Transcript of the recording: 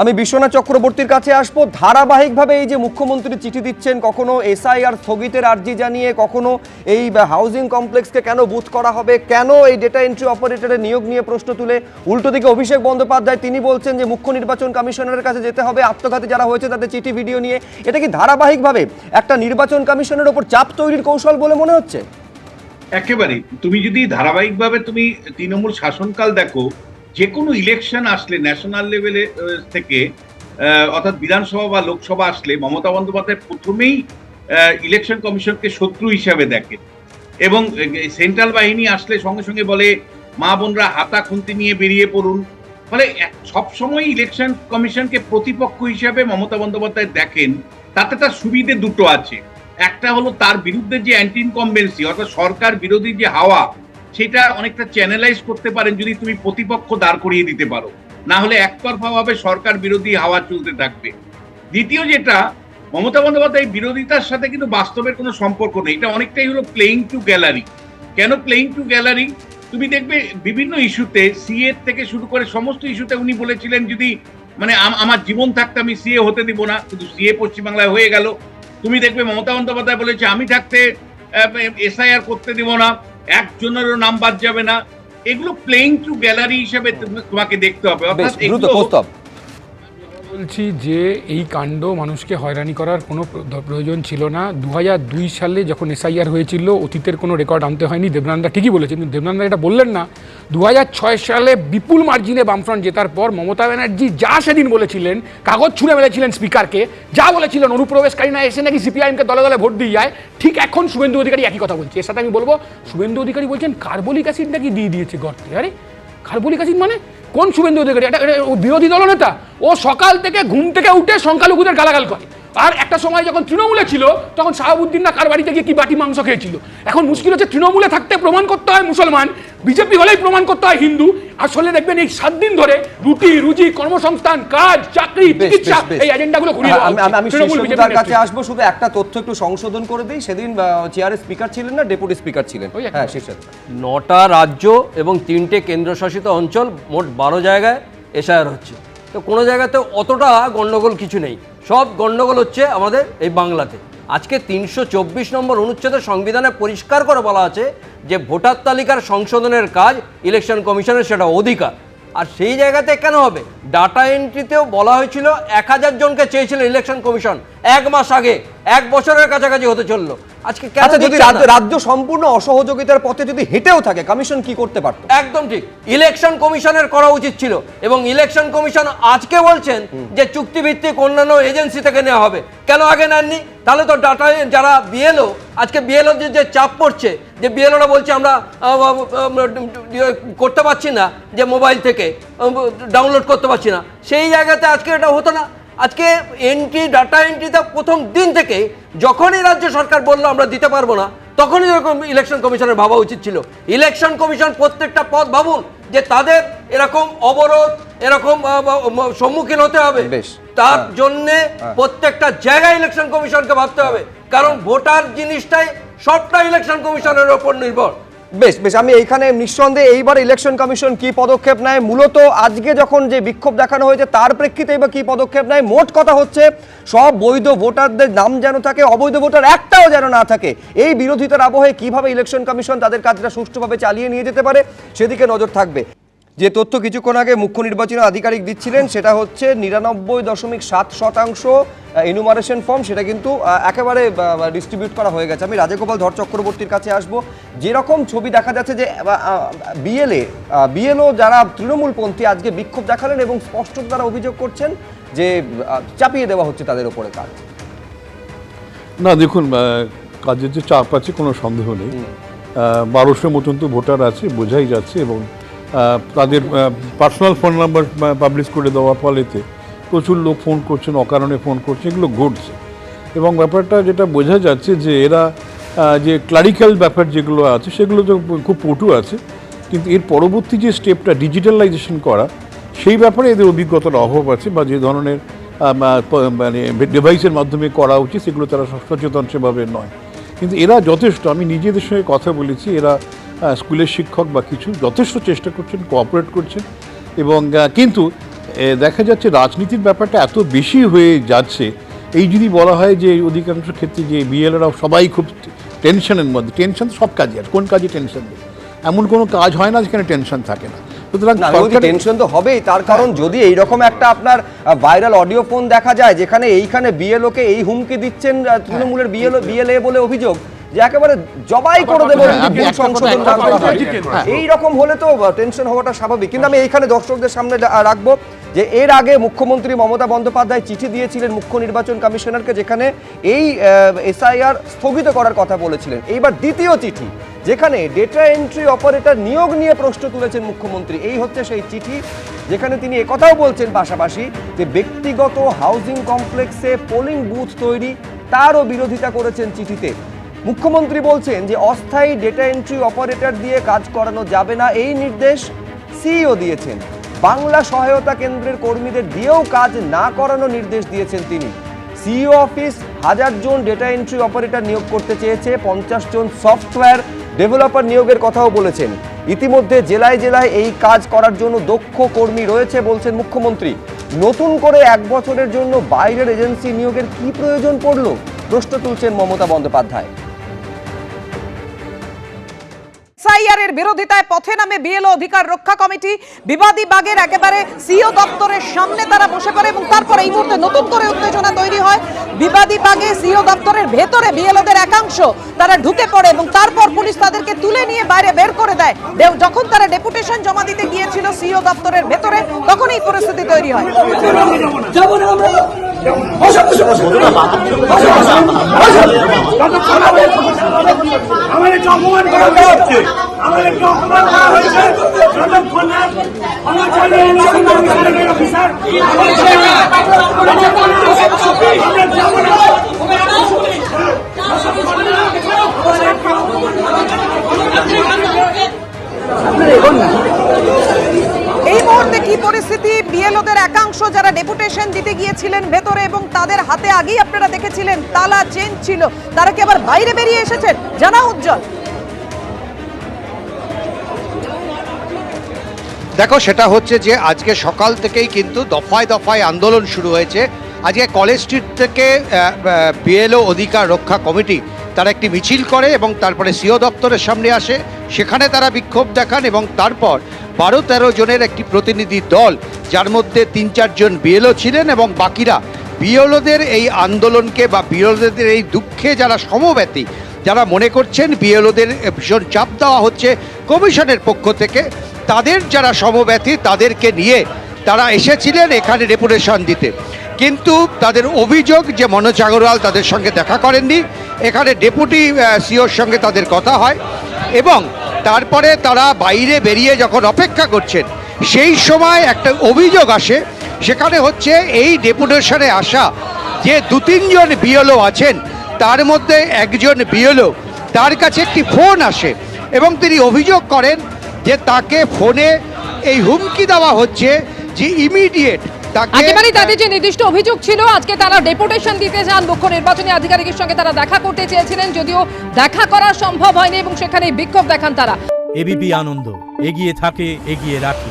আমি বিশ্বনাথ চক্রবর্তীর কাছে আসব। ধারাবাহিকভাবে এই যে মুখ্যমন্ত্রী চিঠি দিচ্ছেন, কখনো এসআইআর স্থগিতের আর্জি জানিয়ে, কখনো এই হাউজিং কমপ্লেক্সকে কেন বুথ করা হবে, কেন এই ডেটা এন্ট্রি অপারেটরের নিয়োগ নিয়ে প্রশ্ন তুলে? উল্টো দিকে অভিষেক বন্দ্যোপাধ্যায়, তিনি বলছেন যে মুখ্য নির্বাচন কমিশনারের কাছে যেতে হবে, আত্মঘাতী যারা হয়েছে তাদের চিঠি, ভিডিও নিয়ে। এটা কি ধারাবাহিকভাবে একটা নির্বাচন কমিশনের ওপর চাপ তৈরির কৌশল বলে মনে হচ্ছে? একেবারেই। তুমি যদি ধারাবাহিকভাবে তুমি তৃণমূল শাসনকাল দেখো যে কোনো ইলেকশন আসলে ন্যাশনাল লেভেলে থেকে অর্থাৎ বিধানসভা বা লোকসভা আসলে মমতা বন্দ্যোপাধ্যায় প্রথমেই ইলেকশন কমিশনকে শত্রু হিসাবে দেখে। এবং সেন্ট্রাল বাহিনী আসলে সঙ্গে সঙ্গে বলে, মা বোনরা হাতা খুন্তি নিয়ে বেরিয়ে পড়ুন। ফলে সবসময় ইলেকশন কমিশনকে প্রতিপক্ষ হিসাবে মমতা বন্দ্যোপাধ্যায় দেখেন। তাতে তার সুবিধে দুটো আছে। একটা হলো তার বিরুদ্ধে যে অ্যান্টি ইনকম্বেন্সি অর্থাৎ সরকার বিরোধী যে হাওয়া সেটা অনেকটা চ্যানেলাইজ করতে পারেন যদি তুমি প্রতিপক্ষ দাঁড় করিয়ে দিতে পারো। না হলে একতরফাভাবে সরকার বিরোধী হাওয়া চলতে থাকবে। দ্বিতীয় যেটা, মমতা বন্দ্যোপাধ্যায় বিরোধিতার সাথে কিন্তু বাস্তবের কোনো সম্পর্ক নেই। এটা অনেকটাই হলো প্লেইং টু গ্যালারি কেন প্লেইং টু গ্যালারি তুমি দেখবে বিভিন্ন ইস্যুতে সিএ থেকে শুরু করে সমস্ত ইস্যুতে উনি বলেছিলেন যদি মানে আম- আমার জীবন থাকতে আমি সিএ হতে দিব না, কিন্তু সিএ পশ্চিমবাংলায় হয়ে গেল। তুমি দেখবে মমতা বন্দ্যোপাধ্যায় বলেছে, আমি থাকতে এসআইআর করতে দিব না। একজনেরও নাম বাদ যাবে না। এগুলো প্লেইং টু গ্যালারি হিসেবে তুমি- তোমাকে দেখতে হবে। অর্থাৎ বলছি যে এই কাণ্ড মানুষকে হয়রানি করার কোনো প্রয়োজন ছিল না। দু দুই সালে যখন এসআইআর হয়েছিল, অতীতের কোনো রেকর্ড আনতে হয়নি। দেবনান্দা ঠিকই বলেছেন, কিন্তু দেবনান্দা এটা বললেন না। দু ছয় সালে বিপুল মার্জিনে বামফ্রন্ট জেতার পর মমতা ব্যানার্জি যা সেদিন বলেছিলেন, কাগজ ছুঁড়ে মেরেছিলেন স্পিকারকে, যা বলেছিলেন, অনুপ্রবেশকারী না এসে নাকি সিপিআইএমকে দলে দলে ভোট দিয়ে যায়, ঠিক এখন শুভেন্দু অধিকারী একই কথা বলছে। এর সাথে আমি বলব, শুভেন্দু অধিকারী বলছেন, কার্বলিক অ্যাসিড নাকি দিয়ে দিয়েছে গর্তে। আরে, কার্বলিক অ্যাসিড মানে কোন শুভেন্দু অধিকারী? এটা বিরোধী দলনেতা। ও সকাল থেকে ঘুম থেকে উঠে সংখ্যালঘুদের গালাগাল করে। আর একটা সময় যখন তৃণমূলে ছিল তখন শাহাবুদ্দিন না কার বাড়িতে গিয়ে কি বাটি মাংস খেয়েছিল? এখন মুশকিল হচ্ছে তৃণমূলে থাকতে প্রমাণ করতে হয় মুসলমান বিজেপি হলেই প্রমাণ করতে হয় হিন্দু আসলে দেখবেন এই সাত দিন ধরে রুটি রুজি কর্মসংস্থান কাজ চাকরি চিকিৎসা। এই এজেন্ডাগুলো ঘুরিয়ে আমি তার কাছে আসব শুধু একটা তথ্য একটু সংশোধন করে দিই। সেদিন চেয়ারের স্পিকার ছিলেন না ডেপুটি স্পিকার ছিলেন। হ্যাঁ কথা। নটা রাজ্য এবং তিনটে কেন্দ্রশাসিত অঞ্চল মোট বারো জায়গায় এসআইআর হচ্ছে। তো কোনো জায়গাতে অতটা গণ্ডগোল কিছু নেই। সব গণ্ডগোল হচ্ছে আমাদের এই বাংলাতে। আজকে তিনশো চব্বিশ নম্বর অনুচ্ছেদের সংবিধানে পরিষ্কার করে বলা আছে যে ভোটার তালিকার সংশোধনের কাজ ইলেকশন কমিশনের সেটা অধিকার। আর সেই জায়গাতে কেন হবে? ডাটা এন্ট্রিতেও বলা হয়েছিল এক হাজার জনকে চেয়েছিল ইলেকশন কমিশন। এক মাস আগে, এক বছরের কাছাকাছি হতে চলল। আজকে আচ্ছা যদি রাজ্য রাজ্য সম্পূর্ণ অসহযোগিতার পথে যদি হেঁটেও থাকে কমিশন কি করতে পারত? একদম ঠিক। ইলেকশন কমিশনের করা উচিত ছিল এবং ইলেকশন কমিশন আজকে বলছেন যে চুক্তিভিত্তিক অন্যান্য এজেন্সি থেকে নেওয়া হবে। কেন আগে নেননি? তাহলে তো ডাটা যারা বিএলও আজকে বিএলও যে চাপ পড়ছে যে বিএলওরা বলছে আমরা করতে পারছি না যে মোবাইল থেকে ডাউনলোড করতে পারছি না। সেই জায়গাতে আজকে এটা হতো না। আজকে এন্ট্রি ডাটা এন্ট্রিতে প্রথম দিন থেকে যখনই রাজ্য সরকার বলল আমরা দিতে পারব না তখনই এরকম ইলেকশন কমিশনের ভাবা উচিত ছিল। ইলেকশন কমিশন প্রত্যেকটা পদ ভাবুন যে তাদের এরকম অবরোধ এরকম সম্মুখীন হতে হবে। বেশ। তার হ্যাঁ। জন্য প্রত্যেকটা জায়গায় ইলেকশন কমিশনকে ভাবতে হবে। কারণ ভোটার জিনিসটাই সবটা ইলেকশন কমিশনের ওপর নির্ভর। বেশ বেশ, আমি এইখানে নিঃসন্দেহে এইবার ইলেকশন কমিশন কি পদক্ষেপ নেয়? মূলত আজকে যখন যে বিক্ষোভ দেখানো হয়েছে, তার প্রেক্ষিতে এবার কি পদক্ষেপ নেয়? মোট কথা হচ্ছে, সব বৈধ ভোটারদের নাম যেন থাকে, অবৈধ ভোটার একটাও যেন না থাকে, এই বিরোধিতার আবহে কীভাবে ইলেকশন কমিশন তাদের কাজটা সুষ্ঠুভাবে চালিয়ে নিয়ে যেতে পারে, সেদিকে নজর থাকবে। যে তথ্য কিছুক্ষণ আগে মুখ্য নির্বাচনী আধিকারিক দিচ্ছিলেন সেটা হচ্ছে নিরানব্বই দশমিক সাত শতাংশ এনুমারেশন ফর্ম সেটা কিন্তু একেবারে ডিস্ট্রিবিউট করা হয়ে গেছে। আমি রাজগোপাল ধর চক্রবর্তীর কাছে আসব। যেরকম ছবি দেখা যাচ্ছে যে বিএলএ বিএলও যারা তৃণমূলপন্থী আজকে বিক্ষোভ দেখালেন এবং স্পষ্ট তারা অভিযোগ করছেন যে চাপিয়ে দেওয়া হচ্ছে তাদের ওপরে কাজ। না দেখুন কাজের যে চাপ আছে কোনো সন্দেহ নেই। বারোশো মতন তো ভোটার আছে বোঝাই যাচ্ছে এবং তাদের পার্সোনাল ফোন নাম্বার পাবলিশ করে দেওয়ার ফলেতে প্রচুর লোক ফোন করছেন, অকারণে ফোন করছে এগুলো ঘটছে। এবং ব্যাপারটা যেটা বোঝা যাচ্ছে যে এরা যে ক্লারিক্যাল ব্যাপার যেগুলো আছে, সেগুলো তো খুব পটু আছে, কিন্তু এর পরবর্তী যে স্টেপটা ডিজিটালাইজেশন করা, সেই ব্যাপারে এদের অভিজ্ঞতার অভাব আছে বা যে ধরনের মানে ডিভাইসের মাধ্যমে করা উচিত, সেগুলো তারা সচেতন সেভাবে নয়। কিন্তু এরা যথেষ্ট, আমি নিজেদের সঙ্গে কথা বলেছি, এরা স্কুলের শিক্ষক বা কিছু যথেষ্ট চেষ্টা করছেন কোঅপারেট করছেন এবং কিন্তু দেখা যাচ্ছে রাজনীতির ব্যাপারটা এত বেশি হয়ে যাচ্ছে। এই যদি বলা হয় যে অধিকাংশ ক্ষেত্রে যে বিএলএরাও সবাই খুব টেনশনের মধ্যে টেনশন সব কাজে আর কোন কাজে টেনশন নেই। এমন কোনো কাজ হয় না যেখানে টেনশন থাকে না। সুতরাং টেনশন তো হবেই তার কারণ যদি এইরকম একটা আপনার ভাইরাল অডিও ফোন দেখা যায় যেখানে এইখানে বিএলও কে এই হুমকি দিচ্ছেন তৃণমূলের বিএলও বিএলএ বলে অভিযোগ যে একেবারে জবাই করে দেবো ভুল একটা কথা- সংশোধন হয়। হ্যাঁ। এই রকম হলে তো টেনশন হওয়াটা স্বাভাবিক। কিন্তু আমি এইখানে দর্শকদের সামনে রাখব যে এর আগে মুখ্যমন্ত্রী মমতা বন্দ্যোপাধ্যায় চিঠি দিয়েছিলেন মুখ্য নির্বাচন কমিশনারকে যেখানে এই এসআইআর স্থগিত করার কথা বলেছিলেন। এইবার দ্বিতীয় চিঠি যেখানে ডেটা এন্ট্রি অপারেটর নিয়োগ নিয়ে প্রশ্ন তুলেছেন মুখ্যমন্ত্রী। এই হচ্ছে সেই চিঠি যেখানে তিনি একথাও বলছেন পাশাপাশি যে ব্যক্তিগত হাউজিং কমপ্লেক্সে পোলিং বুথ তৈরি তারও বিরোধিতা করেছেন চিঠিতে। মুখ্যমন্ত্রী বলছেন যে অস্থায়ী ডেটা এন্ট্রি অপারেটর দিয়ে কাজ করানো যাবে না, এই নির্দেশ সিইও দিয়েছেন। বাংলা সহায়তা কেন্দ্রের কর্মীদের দিয়েও কাজ না করানো নির্দেশ দিয়েছেন তিনি। সিইও অফিস হাজার জন ডেটা এন্ট্রি অপারেটর নিয়োগ করতে চেয়েছে, পঞ্চাশ জন সফটওয়্যার ডেভেলপার নিয়োগের কথাও বলেছেন। ইতিমধ্যে জেলায় জেলায় এই কাজ করার জন্য দক্ষ কর্মী রয়েছে বলছেন মুখ্যমন্ত্রী। নতুন করে এক বছরের জন্য বাইরের এজেন্সি নিয়োগের কি প্রয়োজন পড়ল? প্রশ্ন তুলছেন মমতা বন্দ্যোপাধ্যায়। এসআইআর এর বিরোধিতায় পথে নামে বিএলও অধিকার রক্ষা কমিটি। বিবাদী বাগের একেবারে সিও দপ্তরের সামনে তারা বসে পড়ে এবং তারপর এই মুহূর্তে নতুন করে উত্তেজনা তৈরি হয়। বিবাদী বাগে সিও দপ্তরের ভেতরে বিএলওদের একাংশ তারা ঢুকে পড়ে এবং তারপর পুলিশ তাদেরকে তুলে নিয়ে বাইরে বের করে দেয়। যখন তারা ডেপুটেশন জমা দিতে গিয়েছিল সিও দপ্তরের ভেতরে তখন এই পরিস্থিতি তৈরি হয়। এই মুহূর্তে কি পরিস্থিতি? বিএলওদের একাংশ যারা ডেপুটেশন দিতে গিয়েছিলেন ভেতরে এবং তাদের হাতে আগেই আপনারা দেখেছিলেন, তালা চেন ছিল। তারা কি আবার বাইরে বেরিয়ে এসেছেন? জানা উজ্জ্বল। দেখো, সেটা হচ্ছে যে আজকে সকাল থেকেই কিন্তু দফায় দফায় আন্দোলন শুরু হয়েছে। আজকে কলেজ স্ট্রিট থেকে বিএলও অধিকার রক্ষা কমিটি তারা একটি মিছিল করে এবং তারপরে সিও দপ্তরের সামনে আসে। সেখানে তারা বিক্ষোভ দেখান এবং তারপর বারো তেরো জনের একটি প্রতিনিধি দল, যার মধ্যে তিন চারজন বিএলও ছিলেন এবং বাকিরা বিএলওদের এই আন্দোলনকে বা বিএলওদের এই দুঃখে যারা সমব্যতী যারা মনে করছেন বিএলওদের ভীষণ চাপ দেওয়া হচ্ছে কমিশনের পক্ষ থেকে, তাদের যারা সমব্যথী তাদেরকে নিয়ে তারা এসেছিলেন এখানে ডেপুটেশন দিতে। কিন্তু তাদের অভিযোগ যে মনোজ আগরওয়াল তাদের সঙ্গে দেখা করেননি, এখানে ডেপুটি সিওর সঙ্গে তাদের কথা হয় এবং তারপরে তারা বাইরে বেরিয়ে যখন অপেক্ষা করছেন, সেই সময় একটা অভিযোগ আসে, সেখানে হচ্ছে এই ডেপুটেশনে আসা যে দু তিনজন বিএলও আছেন তার মধ্যে একজন বিএলও তার কাছে একটি ফোন আসে এবং তিনি অভিযোগ করেন যে তাকে ফোনে এই হুমকি দেওয়া হচ্ছে যে ইমিডিয়েট তাদের যে নির্দিষ্ট অভিযোগ ছিল আজকে তারা ডেপুটেশন দিতে যান। মুখ্য নির্বাচনী আধিকারিকের সঙ্গে তারা দেখা করতে চেয়েছিলেন যদিও দেখা করা সম্ভব হয়নি এবং সেখানে বিক্ষোভ দেখান তারা। এবিপি আনন্দ এগিয়ে থাকে এগিয়ে রাখে।